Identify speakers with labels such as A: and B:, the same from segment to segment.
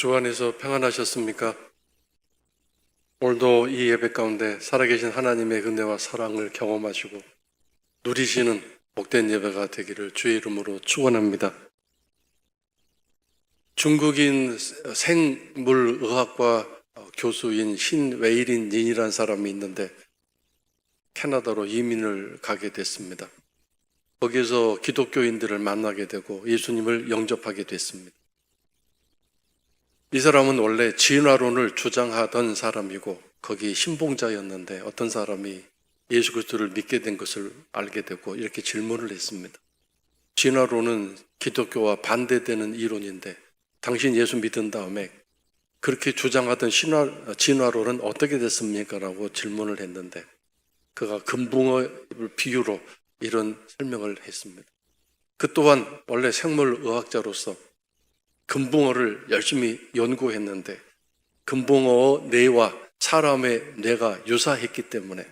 A: 주 안에서 평안하셨습니까? 오늘도 이 예배 가운데 살아계신 하나님의 은혜와 사랑을 경험하시고 누리시는 복된 예배가 되기를 주의 이름으로 축원합니다. 중국인 생물의학과 교수인 신웨이린 닌이라는 사람이 있는데 캐나다로 이민을 가게 됐습니다. 거기서 기독교인들을 만나게 되고 예수님을 영접하게 됐습니다. 이 사람은 원래 진화론을 주장하던 사람이고 거기 신봉자였는데 어떤 사람이 예수 그리스도를 믿게 된 것을 알게 되고 이렇게 질문을 했습니다. 진화론은 기독교와 반대되는 이론인데 당신 예수 믿은 다음에 그렇게 주장하던 신화, 진화론은 어떻게 됐습니까? 라고 질문을 했는데 그가 금붕어를 비유로 이런 설명을 했습니다. 그 또한 원래 생물의학자로서 금붕어를 열심히 연구했는데 금붕어 뇌와 사람의 뇌가 유사했기 때문에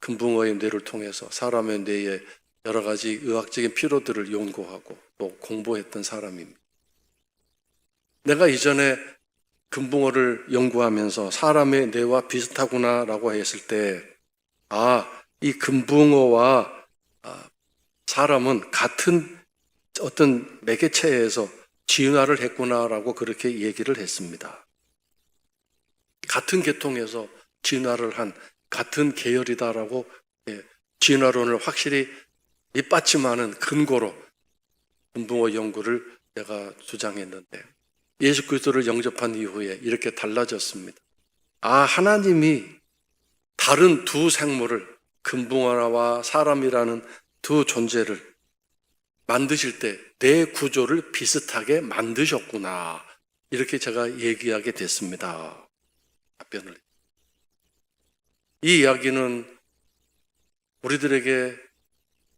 A: 금붕어의 뇌를 통해서 사람의 뇌에 여러 가지 의학적인 피로들을 연구하고 또 공부했던 사람입니다. 내가 이전에 금붕어를 연구하면서 사람의 뇌와 비슷하구나라고 했을 때, 아, 이 금붕어와 아, 사람은 같은 어떤 매개체에서 진화를 했구나라고 그렇게 얘기를 했습니다. 같은 계통에서 진화를 한 같은 계열이다라고 예, 진화론을 확실히 밑받침하는 근거로 금붕어 연구를 내가 주장했는데 예수 그리스도를 영접한 이후에 이렇게 달라졌습니다. 아 하나님이 다른 두 생물을 금붕어와 사람이라는 두 존재를 만드실 때 내 구조를 비슷하게 만드셨구나. 이렇게 제가 얘기하게 됐습니다. 답변을. 이 이야기는 우리들에게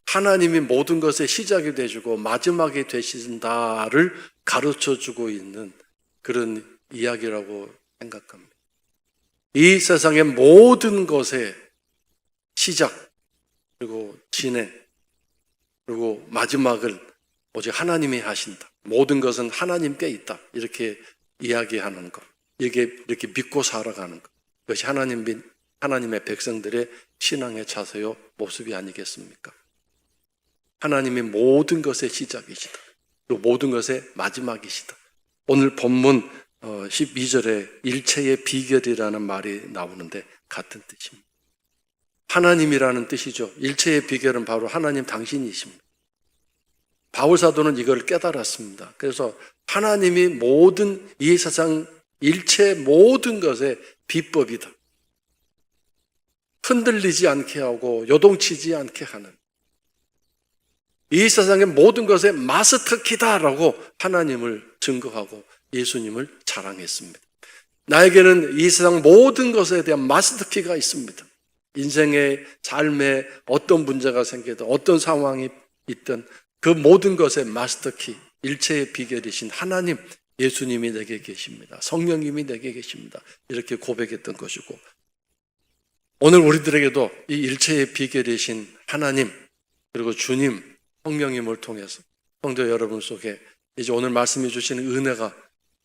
A: 하나님이 모든 것의 시작이 되시고 마지막이 되신다를 가르쳐 주고 있는 그런 이야기라고 생각합니다. 이 세상의 모든 것의 시작, 그리고 진행, 그리고 마지막을 오직 하나님이 하신다. 모든 것은 하나님께 있다. 이렇게 이야기하는 것. 이게 이렇게 믿고 살아가는 것. 그것이 하나님, 민- 하나님의 백성들의 신앙의 자세요 모습이 아니겠습니까? 하나님이 모든 것의 시작이시다. 그리고 모든 것의 마지막이시다. 오늘 본문 12절에 일체의 비결이라는 말이 나오는데 같은 뜻입니다. 하나님이라는 뜻이죠. 일체의 비결은 바로 하나님 당신이십니다. 바울 사도는 이걸 깨달았습니다. 그래서 하나님이 모든 이 세상 일체 모든 것의 비법이다. 흔들리지 않게 하고 요동치지 않게 하는 이 세상의 모든 것의 마스터키다라고 하나님을 증거하고 예수님을 자랑했습니다. 나에게는 이 세상 모든 것에 대한 마스터키가 있습니다. 인생의 삶에 어떤 문제가 생기든 어떤 상황이 있든 그 모든 것의 마스터키, 일체의 비결이신 하나님, 예수님이 내게 계십니다. 성령님이 내게 계십니다. 이렇게 고백했던 것이고, 오늘 우리들에게도 이 일체의 비결이신 하나님, 그리고 주님, 성령님을 통해서 성도 여러분 속에 이제 오늘 말씀해 주시는 은혜가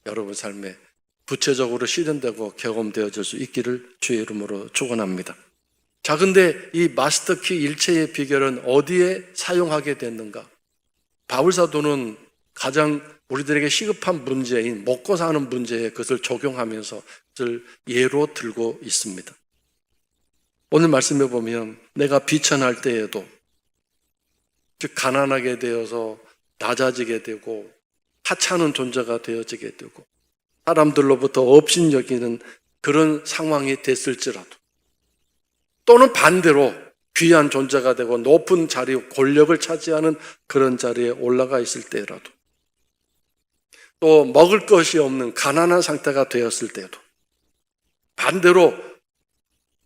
A: 여러분 삶에 구체적으로 실현되고 경험되어질 수 있기를 주의 이름으로 축원합니다. 자, 근데 이 마스터키 일체의 비결은 어디에 사용하게 됐는가? 바울 사도는 가장 우리들에게 시급한 문제인 먹고 사는 문제에 그것을 적용하면서 그것을 예로 들고 있습니다. 오늘 말씀해 보면 내가 비천할 때에도 즉 가난하게 되어서 낮아지게 되고 하찮은 존재가 되어지게 되고 사람들로부터 업신여기는 그런 상황이 됐을지라도 또는 반대로 귀한 존재가 되고 높은 자리, 권력을 차지하는 그런 자리에 올라가 있을 때라도 또 먹을 것이 없는 가난한 상태가 되었을 때도 반대로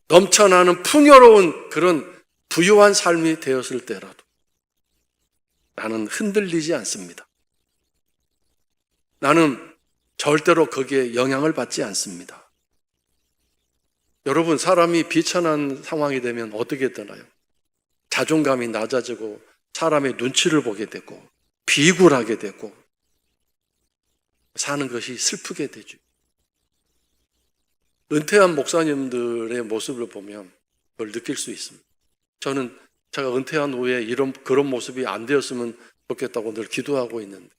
A: 넘쳐나는 풍요로운 그런 부유한 삶이 되었을 때라도 나는 흔들리지 않습니다. 나는 절대로 거기에 영향을 받지 않습니다. 여러분, 사람이 비천한 상황이 되면 어떻게 되나요? 자존감이 낮아지고 사람의 눈치를 보게 되고 비굴하게 되고 사는 것이 슬프게 되죠. 은퇴한 목사님들의 모습을 보면 그걸 느낄 수 있습니다. 저는 제가 은퇴한 후에 이런 그런 모습이 안 되었으면 좋겠다고 늘 기도하고 있는데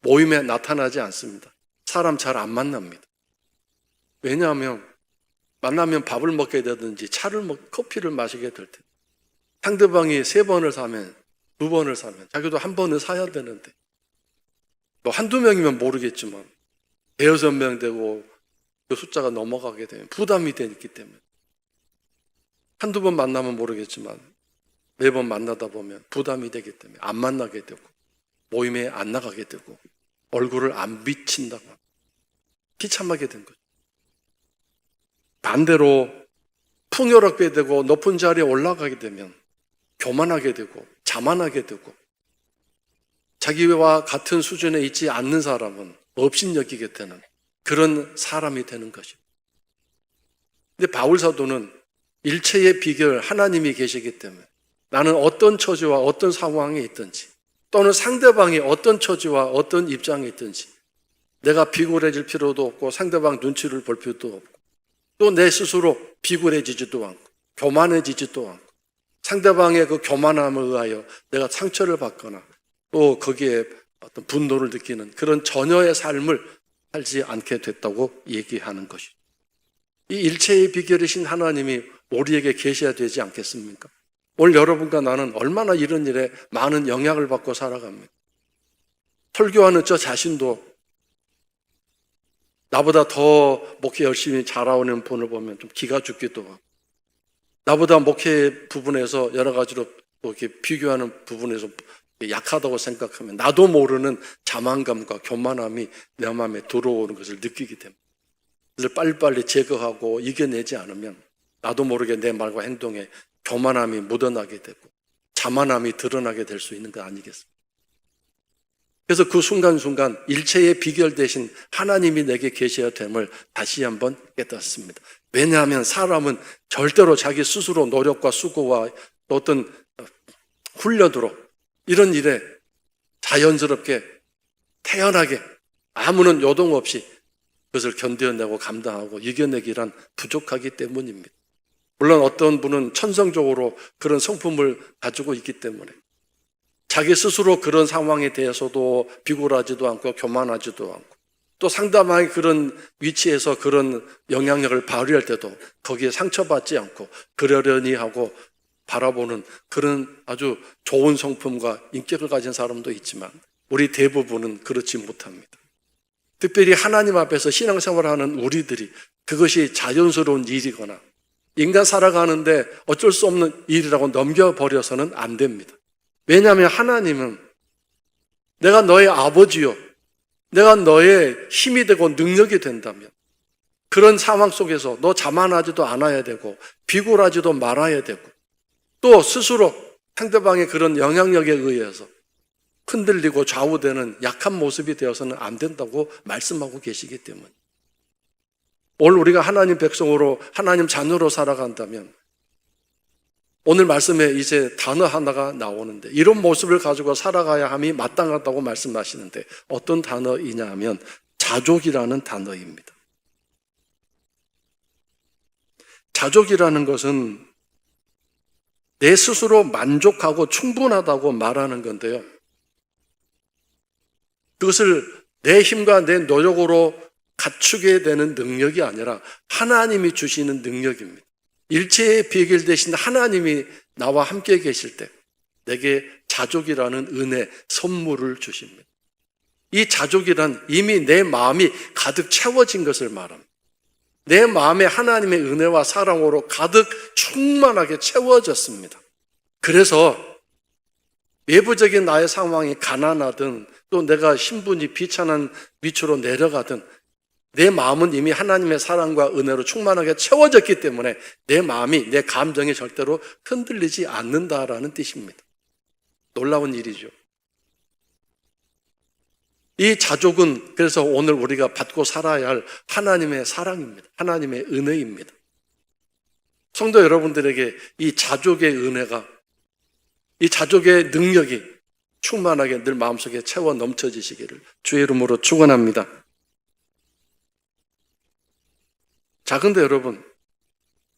A: 모임에 나타나지 않습니다. 사람 잘 안 만납니다. 왜냐하면 만나면 밥을 먹게 되든지 차를 먹, 커피를 마시게 될 때. 상대방이 세 번을 사면 두 번을 사면 자기도 한 번을 사야 되는데 뭐 한두 명이면 모르겠지만 대여섯 명 되고 그 숫자가 넘어가게 되면 부담이 되기 때문에 한두 번 만나면 모르겠지만 매번 만나다 보면 부담이 되기 때문에 안 만나게 되고 모임에 안 나가게 되고 얼굴을 안 비친다고 비참하게 된 거죠. 반대로 풍요롭게 되고 높은 자리에 올라가게 되면 교만하게 되고 자만하게 되고 자기와 같은 수준에 있지 않는 사람은 업신여기게 되는 그런 사람이 되는 것이죠. 근데 바울 사도는 일체의 비결 하나님이 계시기 때문에 나는 어떤 처지와 어떤 상황에 있든지 또는 상대방이 어떤 처지와 어떤 입장에 있든지 내가 비굴해질 필요도 없고 상대방 눈치를 볼 필요도 없고 또 내 스스로 비굴해지지도 않고 교만해지지도 않고 상대방의 그 교만함을 의하여 내가 상처를 받거나 또 거기에 어떤 분노를 느끼는 그런 전혀의 삶을 살지 않게 됐다고 얘기하는 것이죠. 이 일체의 비결이신 하나님이 우리에게 계셔야 되지 않겠습니까? 오늘 여러분과 나는 얼마나 이런 일에 많은 영향을 받고 살아갑니다. 설교하는 저 자신도 나보다 더 목회 열심히 잘하는 분을 보면 좀 기가 죽기도 하고 나보다 목회 부분에서 여러 가지로 뭐 이렇게 비교하는 부분에서 약하다고 생각하면 나도 모르는 자만감과 교만함이 내 마음에 들어오는 것을 느끼게 됩니다. 그래서 빨리빨리 제거하고 이겨내지 않으면 나도 모르게 내 말과 행동에 교만함이 묻어나게 되고 자만함이 드러나게 될 수 있는 거 아니겠습니까? 그래서 그 순간순간 일체의 비결 대신 하나님이 내게 계셔야 됨을 다시 한번 깨닫습니다. 왜냐하면 사람은 절대로 자기 스스로 노력과 수고와 어떤 훈련으로 이런 일에 자연스럽게 태연하게 아무런 요동 없이 그것을 견뎌내고 감당하고 이겨내기란 부족하기 때문입니다. 물론 어떤 분은 천성적으로 그런 성품을 가지고 있기 때문에 자기 스스로 그런 상황에 대해서도 비굴하지도 않고 교만하지도 않고 또 상대방이 그런 위치에서 그런 영향력을 발휘할 때도 거기에 상처받지 않고 그러려니 하고 바라보는 그런 아주 좋은 성품과 인격을 가진 사람도 있지만 우리 대부분은 그렇지 못합니다. 특별히 하나님 앞에서 신앙생활하는 우리들이 그것이 자연스러운 일이거나 인간 살아가는데 어쩔 수 없는 일이라고 넘겨버려서는 안 됩니다. 왜냐하면 하나님은 내가 너의 아버지요. 내가 너의 힘이 되고 능력이 된다면 그런 상황 속에서 너 자만하지도 않아야 되고 비굴하지도 말아야 되고 또 스스로 상대방의 그런 영향력에 의해서 흔들리고 좌우되는 약한 모습이 되어서는 안 된다고 말씀하고 계시기 때문에 오늘 우리가 하나님 백성으로 하나님 자녀로 살아간다면 오늘 말씀에 이제 단어 하나가 나오는데 이런 모습을 가지고 살아가야 함이 마땅하다고 말씀하시는데 어떤 단어이냐 하면 자족이라는 단어입니다. 자족이라는 것은 내 스스로 만족하고 충분하다고 말하는 건데요. 그것을 내 힘과 내 노력으로 갖추게 되는 능력이 아니라 하나님이 주시는 능력입니다. 일체의 비결 대신 하나님이 나와 함께 계실 때 내게 자족이라는 은혜, 선물을 주십니다. 이 자족이란 이미 내 마음이 가득 채워진 것을 말합니다. 내 마음에 하나님의 은혜와 사랑으로 가득 충만하게 채워졌습니다. 그래서 외부적인 나의 상황이 가난하든 또 내가 신분이 비천한 위치로 내려가든 내 마음은 이미 하나님의 사랑과 은혜로 충만하게 채워졌기 때문에 내 마음이 내 감정이 절대로 흔들리지 않는다라는 뜻입니다. 놀라운 일이죠. 이 자족은 그래서 오늘 우리가 받고 살아야 할 하나님의 사랑입니다. 하나님의 은혜입니다. 성도 여러분들에게 이 자족의 은혜가 이 자족의 능력이 충만하게 늘 마음속에 채워 넘쳐지시기를 주의 이름으로 축원합니다. 자, 근데 여러분,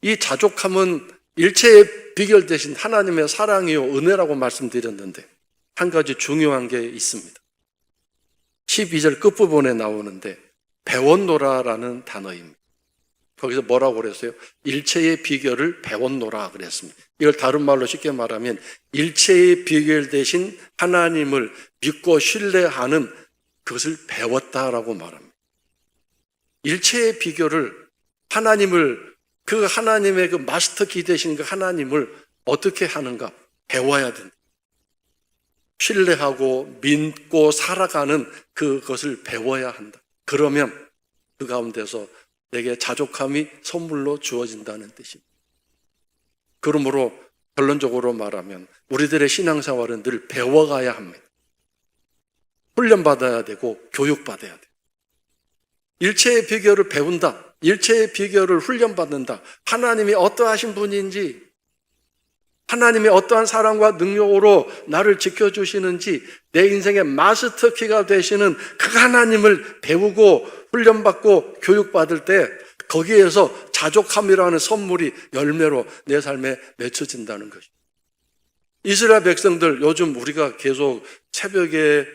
A: 이 자족함은 일체의 비결 대신 하나님의 사랑이요 은혜라고 말씀드렸는데 한 가지 중요한 게 있습니다. 12절 끝부분에 나오는데 배웠노라라는 단어입니다. 거기서 뭐라고 그랬어요? 일체의 비결을 배웠노라 그랬습니다. 이걸 다른 말로 쉽게 말하면 일체의 비결 대신 하나님을 믿고 신뢰하는 그것을 배웠다라고 말합니다. 일체의 비결을 하나님을 그 하나님의 그 마스터 키 되신 그 하나님을 어떻게 하는가 배워야 된다. 신뢰하고 믿고 살아가는 그것을 배워야 한다. 그러면 그 가운데서 내게 자족함이 선물로 주어진다는 뜻입니다. 그러므로 결론적으로 말하면 우리들의 신앙생활은 늘 배워가야 합니다. 훈련받아야 되고 교육받아야 돼요. 일체의 비결을 배운다. 일체의 비결을 훈련받는다. 하나님이 어떠하신 분인지, 하나님이 어떠한 사랑과 능력으로 나를 지켜주시는지, 내 인생의 마스터키가 되시는 그 하나님을 배우고 훈련받고 교육받을 때, 거기에서 자족함이라는 선물이 열매로 내 삶에 맺혀진다는 것입니다. 이스라엘 백성들 요즘 우리가 계속 새벽에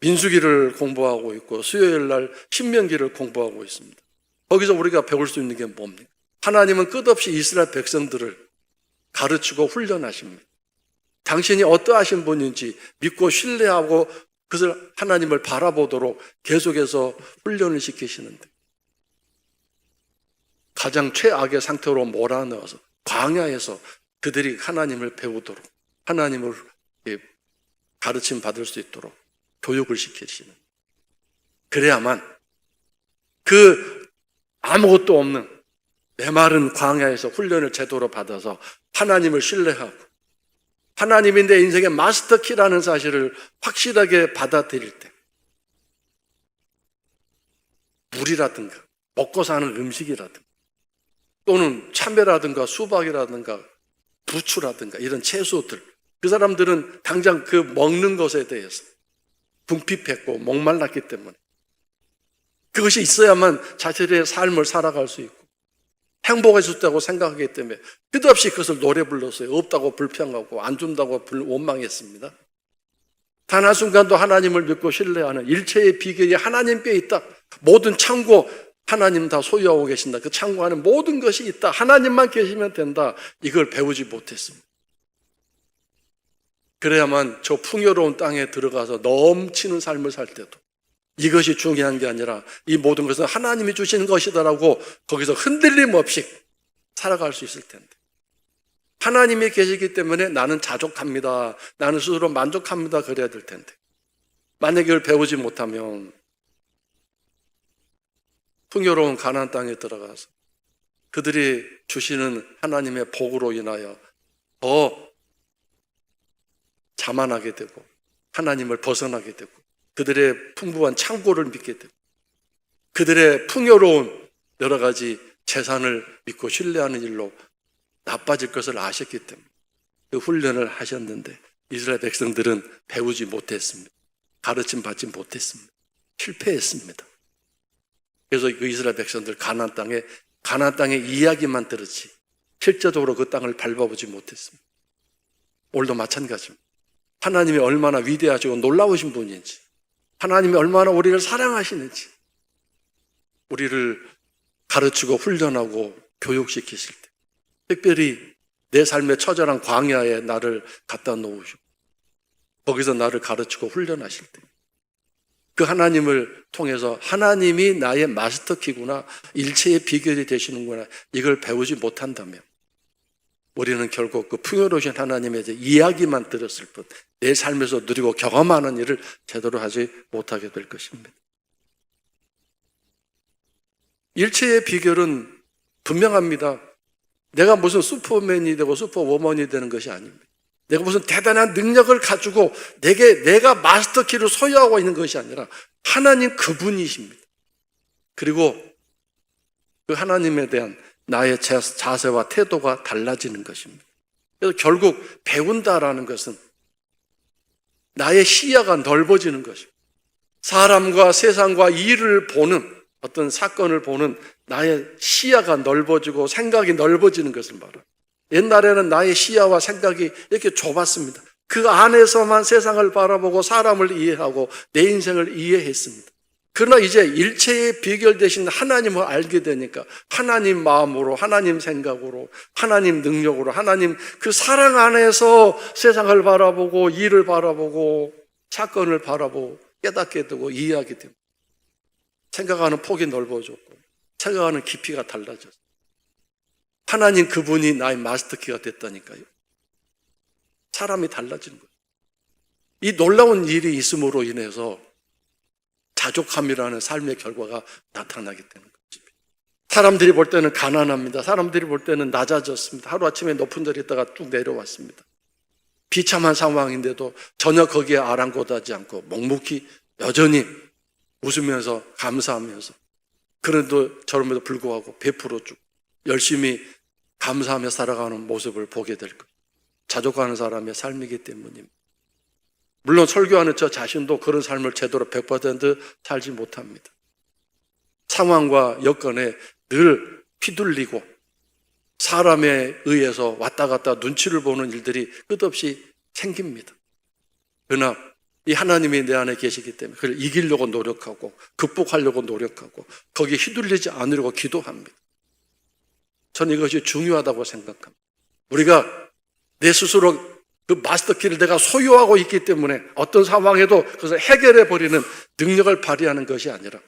A: 민수기를 공부하고 있고 수요일 날 신명기를 공부하고 있습니다. 거기서 우리가 배울 수 있는 게 뭡니까? 하나님은 끝없이 이스라엘 백성들을 가르치고 훈련하십니다. 당신이 어떠하신 분인지 믿고 신뢰하고 그것을 하나님을 바라보도록 계속해서 훈련을 시키시는데 가장 최악의 상태로 몰아넣어서 광야에서 그들이 하나님을 배우도록 하나님을 가르침 받을 수 있도록 교육을 시키시는. 그래야만 그 아무것도 없는 메마른 광야에서 훈련을 제대로 받아서 하나님을 신뢰하고 하나님이 내 인생의 마스터 키라는 사실을 확실하게 받아들일 때 물이라든가 먹고 사는 음식이라든가 또는 참외라든가 수박이라든가 부추라든가 이런 채소들 그 사람들은 당장 그 먹는 것에 대해서 궁핍했고 목말랐기 때문에 그것이 있어야만 자신의 삶을 살아갈 수 있고 행복해졌다고 생각하기 때문에 끝없이 그것을 노래 불렀어요. 없다고 불평하고 안 준다고 불- 원망했습니다. 단 한순간도 하나님을 믿고 신뢰하는 일체의 비결이 하나님께 있다. 모든 창고 하나님 다 소유하고 계신다. 그 창고 안에 모든 것이 있다. 하나님만 계시면 된다. 이걸 배우지 못했습니다. 그래야만 저 풍요로운 땅에 들어가서 넘치는 삶을 살 때도 이것이 중요한 게 아니라 이 모든 것은 하나님이 주시는 것이다라고 거기서 흔들림 없이 살아갈 수 있을 텐데. 하나님이 계시기 때문에 나는 자족합니다. 나는 스스로 만족합니다. 그래야 될 텐데. 만약에 이걸 배우지 못하면 풍요로운 가나안 땅에 들어가서 그들이 주시는 하나님의 복으로 인하여 더 자만하게 되고 하나님을 벗어나게 되고 그들의 풍부한 창고를 믿게 되고 그들의 풍요로운 여러 가지 재산을 믿고 신뢰하는 일로 나빠질 것을 아셨기 때문에 그 훈련을 하셨는데 이스라엘 백성들은 배우지 못했습니다. 가르침 받지 못했습니다. 실패했습니다. 그래서 그 이스라엘 백성들 가나안 땅에 가나안 땅의 이야기만 들었지 실제적으로 그 땅을 밟아보지 못했습니다. 오늘도 마찬가지입니다. 하나님이 얼마나 위대하시고 놀라우신 분인지, 하나님이 얼마나 우리를 사랑하시는지, 우리를 가르치고 훈련하고 교육시키실 때, 특별히 내 삶의 처절한 광야에 나를 갖다 놓으시고, 거기서 나를 가르치고 훈련하실 때, 그 하나님을 통해서 하나님이 나의 마스터키구나, 일체의 비결이 되시는구나, 이걸 배우지 못한다면, 우리는 결국 그 풍요로우신 하나님의 이야기만 들었을 뿐, 내 삶에서 누리고 경험하는 일을 제대로 하지 못하게 될 것입니다. 일체의 비결은 분명합니다. 내가 무슨 슈퍼맨이 되고 슈퍼워먼이 되는 것이 아닙니다. 내가 무슨 대단한 능력을 가지고 내게 내가 마스터키를 소유하고 있는 것이 아니라 하나님 그분이십니다. 그리고 그 하나님에 대한 나의 자- 자세와 태도가 달라지는 것입니다. 그래서 결국 배운다라는 것은 나의 시야가 넓어지는 것입니다. 사람과 세상과 일을 보는 어떤 사건을 보는 나의 시야가 넓어지고 생각이 넓어지는 것을 말합니다. 옛날에는 나의 시야와 생각이 이렇게 좁았습니다. 그 안에서만 세상을 바라보고 사람을 이해하고 내 인생을 이해했습니다. 그러나 이제 일체의 비결 대신 하나님을 알게 되니까 하나님 마음으로, 하나님 생각으로, 하나님 능력으로, 하나님 그 사랑 안에서 세상을 바라보고 일을 바라보고 사건을 바라보고 깨닫게 되고 이해하게 됩니다. 생각하는 폭이 넓어졌고 생각하는 깊이가 달라졌어요. 하나님 그분이 나의 마스터키가 됐다니까요. 사람이 달라지는 거예요. 이 놀라운 일이 있음으로 인해서 자족함이라는 삶의 결과가 나타나게 되는 거죠. 사람들이 볼 때는 가난합니다. 사람들이 볼 때는 낮아졌습니다. 하루아침에 높은 자리에 있다가 뚝 내려왔습니다. 비참한 상황인데도 전혀 거기에 아랑곳하지 않고 묵묵히 여전히 웃으면서 감사하면서 그래도 저럼에도 불구하고 베풀어주고 열심히 감사하며 살아가는 모습을 보게 될 거예요. 자족하는 사람의 삶이기 때문입니다. 물론 설교하는 저 자신도 그런 삶을 제대로 100% 살지 못합니다. 상황과 여건에 늘 휘둘리고 사람에 의해서 왔다 갔다 눈치를 보는 일들이 끝없이 생깁니다. 그러나 이 하나님이 내 안에 계시기 때문에 그걸 이기려고 노력하고 극복하려고 노력하고 거기에 휘둘리지 않으려고 기도합니다. 저는 이것이 중요하다고 생각합니다. 우리가 내 스스로 그 마스터키를 내가 소유하고 있기 때문에 어떤 상황에도 그것을 해결해 버리는 능력을 발휘하는 것이 아니라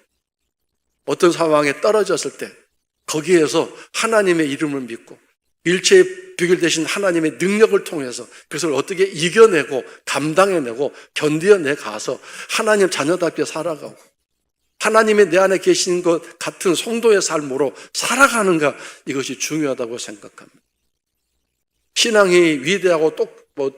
A: 어떤 상황에 떨어졌을 때 거기에서 하나님의 이름을 믿고 일체의 비결 대신 하나님의 능력을 통해서 그것을 어떻게 이겨내고 감당해내고 견디어내 가서 하나님 자녀답게 살아가고 하나님이 내 안에 계신 것 같은 성도의 삶으로 살아가는가 이것이 중요하다고 생각합니다. 신앙이 위대하고 또 뭐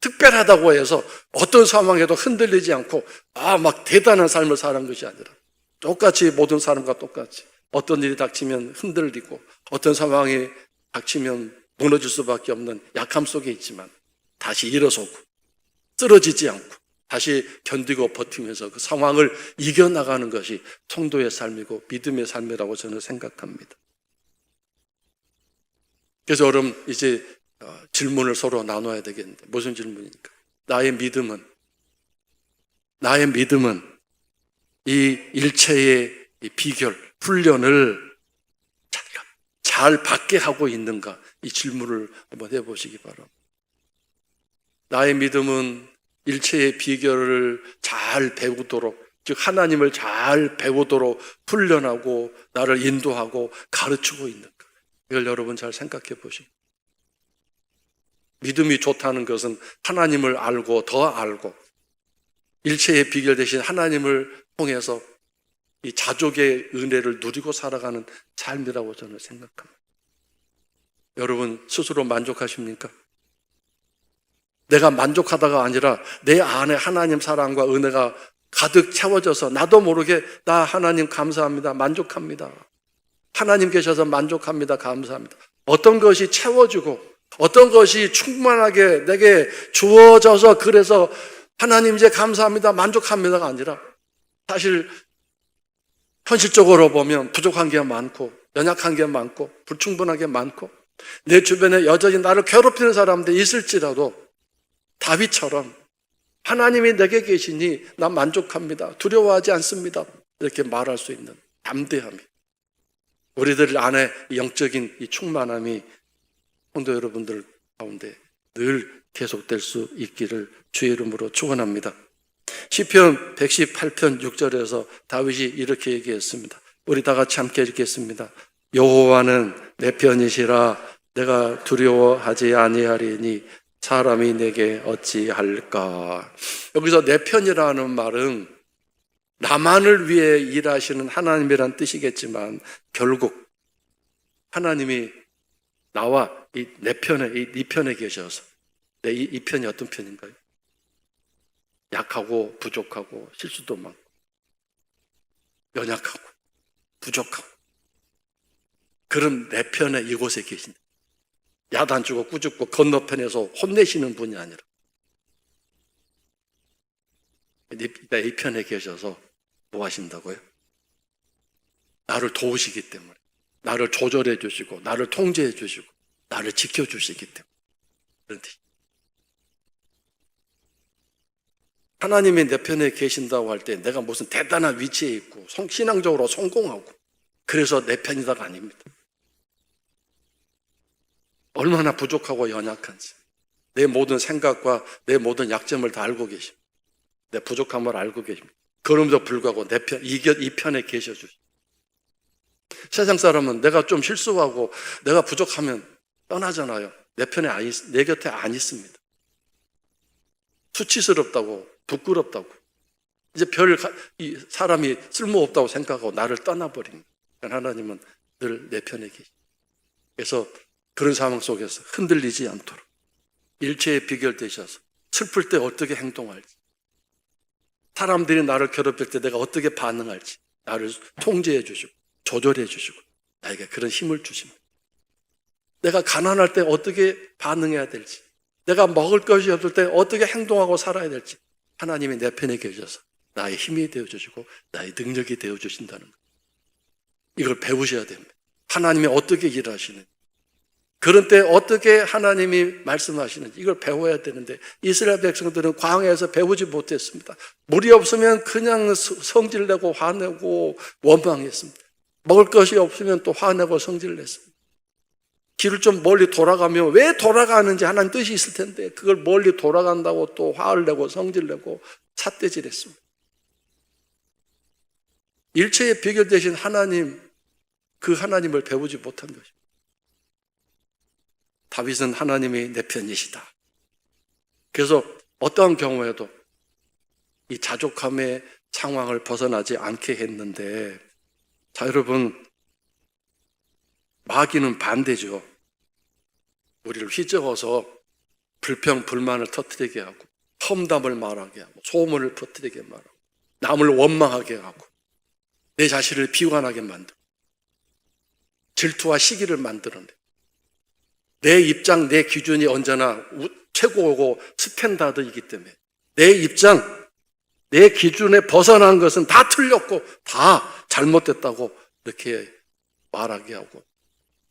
A: 특별하다고 해서 어떤 상황에도 흔들리지 않고 아 막 대단한 삶을 사는 것이 아니라 똑같이 모든 사람과 똑같이 어떤 일이 닥치면 흔들리고 어떤 상황이 닥치면 무너질 수밖에 없는 약함 속에 있지만 다시 일어서고 쓰러지지 않고 다시 견디고 버티면서 그 상황을 이겨나가는 것이 성도의 삶이고 믿음의 삶이라고 저는 생각합니다. 그래서 여러분 이제 어, 질문을 서로 나눠야 되겠는데 무슨 질문입니까? 나의 믿음은 나의 믿음은 이 일체의 이 비결 훈련을 잘, 잘 받게 하고 있는가 이 질문을 한번 해보시기 바랍니다. 나의 믿음은 일체의 비결을 잘 배우도록 즉 하나님을 잘 배우도록 훈련하고 나를 인도하고 가르치고 있는가 이걸 여러분 잘 생각해 보시고 믿음이 좋다는 것은 하나님을 알고 더 알고 일체의 비결 대신 하나님을 통해서 이 자족의 은혜를 누리고 살아가는 삶이라고 저는 생각합니다. 여러분 스스로 만족하십니까? 내가 만족하다가 아니라 내 안에 하나님 사랑과 은혜가 가득 채워져서 나도 모르게 나 하나님 감사합니다. 만족합니다. 하나님 계셔서 만족합니다. 감사합니다. 어떤 것이 채워지고 어떤 것이 충만하게 내게 주어져서 그래서 하나님 이제 감사합니다. 만족합니다가 아니라 사실 현실적으로 보면 부족한 게 많고 연약한 게 많고 불충분한 게 많고 내 주변에 여전히 나를 괴롭히는 사람들이 있을지라도 다윗처럼 하나님이 내게 계시니 난 만족합니다. 두려워하지 않습니다. 이렇게 말할 수 있는 담대함이 우리들 안에 영적인 이 충만함이 성도 여러분들 가운데 늘 계속될 수 있기를 주의 이름으로 축원합니다. 시편 118편 6절에서 다윗이 이렇게 얘기했습니다. 우리 다 같이 함께 읽겠습니다. 여호와는 내 편이시라 내가 두려워하지 아니하리니 사람이 내게 어찌할까. 여기서 내 편이라는 말은 나만을 위해 일하시는 하나님이란 뜻이겠지만 결국 하나님이 나와 이 내 편에 이네 편에 계셔서 내이 편이 어떤 편인가요? 약하고 부족하고 실수도 많고 연약하고 부족하고 그런 내 편에 이곳에 계신 야단 주고 꾸짖고 건너편에서 혼내시는 분이 아니라 내이 편에 계셔서 뭐 하신다고요? 나를 도우시기 때문에. 나를 조절해 주시고, 나를 통제해 주시고, 나를 지켜 주시기 때문에. 하나님이 내 편에 계신다고 할 때 내가 무슨 대단한 위치에 있고, 성- 신앙적으로 성공하고, 그래서 내 편이다가 아닙니다. 얼마나 부족하고 연약한지. 내 모든 생각과 내 모든 약점을 다 알고 계십니다. 내 부족함을 알고 계십니다. 그럼에도 불구하고 내 편, 이, 겨- 이 편에 계셔 주시. 세상 사람은 내가 좀 실수하고 내가 부족하면 떠나잖아요. 내 편에 안, 있, 내 곁에 안 있습니다. 수치스럽다고, 부끄럽다고. 이제 별, 가- 이 사람이 쓸모없다고 생각하고 나를 떠나버립니다. 하나님은 늘 내 편에 계시. 그래서 그런 상황 속에서 흔들리지 않도록 일체에 비결되셔서 슬플 때 어떻게 행동할지, 사람들이 나를 괴롭힐 때 내가 어떻게 반응할지, 나를 통제해 주시고, 조절해 주시고, 나에게 그런 힘을 주십니다. 내가 가난할 때 어떻게 반응해야 될지, 내가 먹을 것이 없을 때 어떻게 행동하고 살아야 될지, 하나님이 내 편에 계셔서 나의 힘이 되어 주시고, 나의 능력이 되어 주신다는 것. 이걸 배우셔야 됩니다. 하나님이 어떻게 일하시는지, 그런 때 어떻게 하나님이 말씀하시는지 이걸 배워야 되는데 이스라엘 백성들은 광야에서 배우지 못했습니다. 물이 없으면 그냥 성질내고 화내고 원망했습니다. 먹을 것이 없으면 또 화내고 성질냈습니다. 길을 좀 멀리 돌아가면 왜 돌아가는지 하나님 뜻이 있을 텐데 그걸 멀리 돌아간다고 또 화를 내고 성질 내고 삿대질했습니다. 일체의 비결 되신 하나님 그 하나님을 배우지 못한 것입니다. 다윗은 하나님이 내 편이시다. 그래서 어떠한 경우에도 이 자족함의 상황을 벗어나지 않게 했는데, 자, 여러분, 마귀는 반대죠. 우리를 휘저어서 불평, 불만을 터뜨리게 하고, 험담을 말하게 하고, 소문을 퍼뜨리게 말하고, 남을 원망하게 하고, 내 자신을 비관하게 만들고, 질투와 시기를 만들어내. 내 입장, 내 기준이 언제나 우- 최고고 스탠다드이기 때문에 내 입장, 내 기준에 벗어난 것은 다 틀렸고 다 잘못됐다고 이렇게 말하게 하고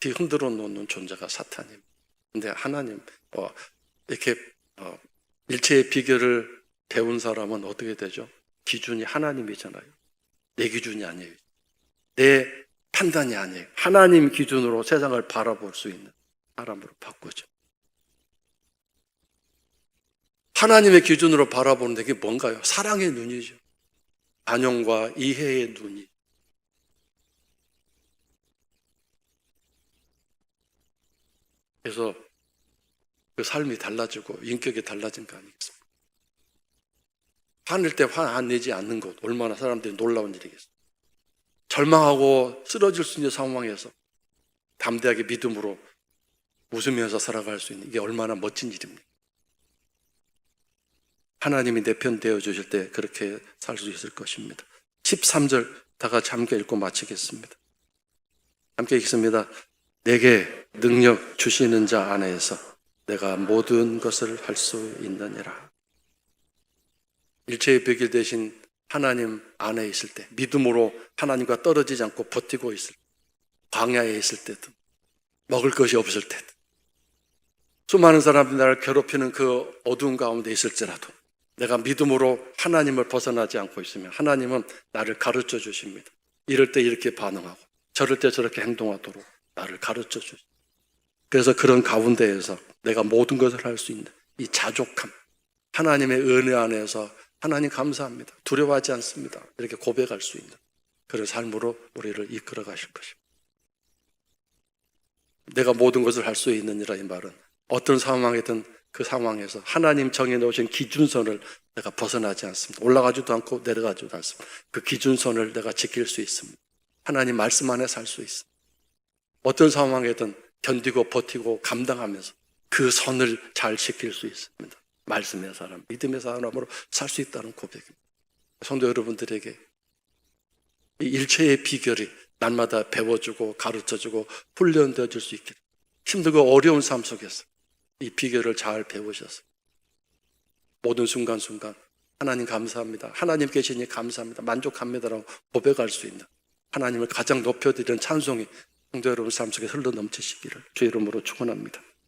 A: 뒤 흔들어 놓는 존재가 사탄입니다. 근데 하나님 어, 이렇게 어, 일체의 비결을 배운 사람은 어떻게 되죠? 기준이 하나님이잖아요. 내 기준이 아니에요. 내 판단이 아니에요. 하나님 기준으로 세상을 바라볼 수 있는 사람으로 바꾸죠. 하나님의 기준으로 바라보는 게 뭔가요? 사랑의 눈이죠. 안용과 이해의 눈이. 그래서 그 삶이 달라지고 인격이 달라진 거 아니겠습니까? 화낼 때 화 안 내지 않는 것 얼마나 사람들이 놀라운 일이겠어요. 절망하고 쓰러질 수 있는 상황에서 담대하게 믿음으로 웃으면서 살아갈 수 있는 이게 얼마나 멋진 일입니까? 하나님이 내 편 되어 주실 때 그렇게 살 수 있을 것입니다. 13절 다 같이 함께 읽고 마치겠습니다. 함께 읽습니다. 내게 능력 주시는 자 안에서 내가 모든 것을 할 수 있느니라. 일체의 백일 대신 하나님 안에 있을 때 믿음으로 하나님과 떨어지지 않고 버티고 있을 때 광야에 있을 때도 먹을 것이 없을 때도 수많은 사람들이 나를 괴롭히는 그 어두운 가운데 있을지라도 내가 믿음으로 하나님을 벗어나지 않고 있으면 하나님은 나를 가르쳐 주십니다. 이럴 때 이렇게 반응하고 저럴 때 저렇게 행동하도록 나를 가르쳐 주십니다. 그래서 그런 가운데에서 내가 모든 것을 할 수 있는 이 자족함, 하나님의 은혜 안에서 하나님 감사합니다. 두려워하지 않습니다. 이렇게 고백할 수 있는 그런 삶으로 우리를 이끌어 가실 것입니다. 내가 모든 것을 할 수 있느니라 이 말은 어떤 상황이든 그 상황에서 하나님 정해 놓으신 기준선을 내가 벗어나지 않습니다. 올라가지도 않고 내려가지도 않습니다. 그 기준선을 내가 지킬 수 있습니다. 하나님 말씀 안에 살 수 있습니다. 어떤 상황이든 견디고 버티고 감당하면서 그 선을 잘 지킬 수 있습니다. 말씀의 사람, 믿음의 사람으로 살 수 있다는 고백입니다. 성도 여러분들에게 이 일체의 비결이 날마다 배워주고 가르쳐주고 훈련되어 줄 수 있게 힘들고 어려운 삶 속에서 이 비결을 잘 배우셔서 모든 순간순간 하나님 감사합니다. 하나님 계시니 감사합니다. 만족합니다라고 고백할 수 있는 하나님을 가장 높여드리는 찬송이 성도 여러분 삶 속에 흘러 넘치시기를 주 이름으로 축원합니다.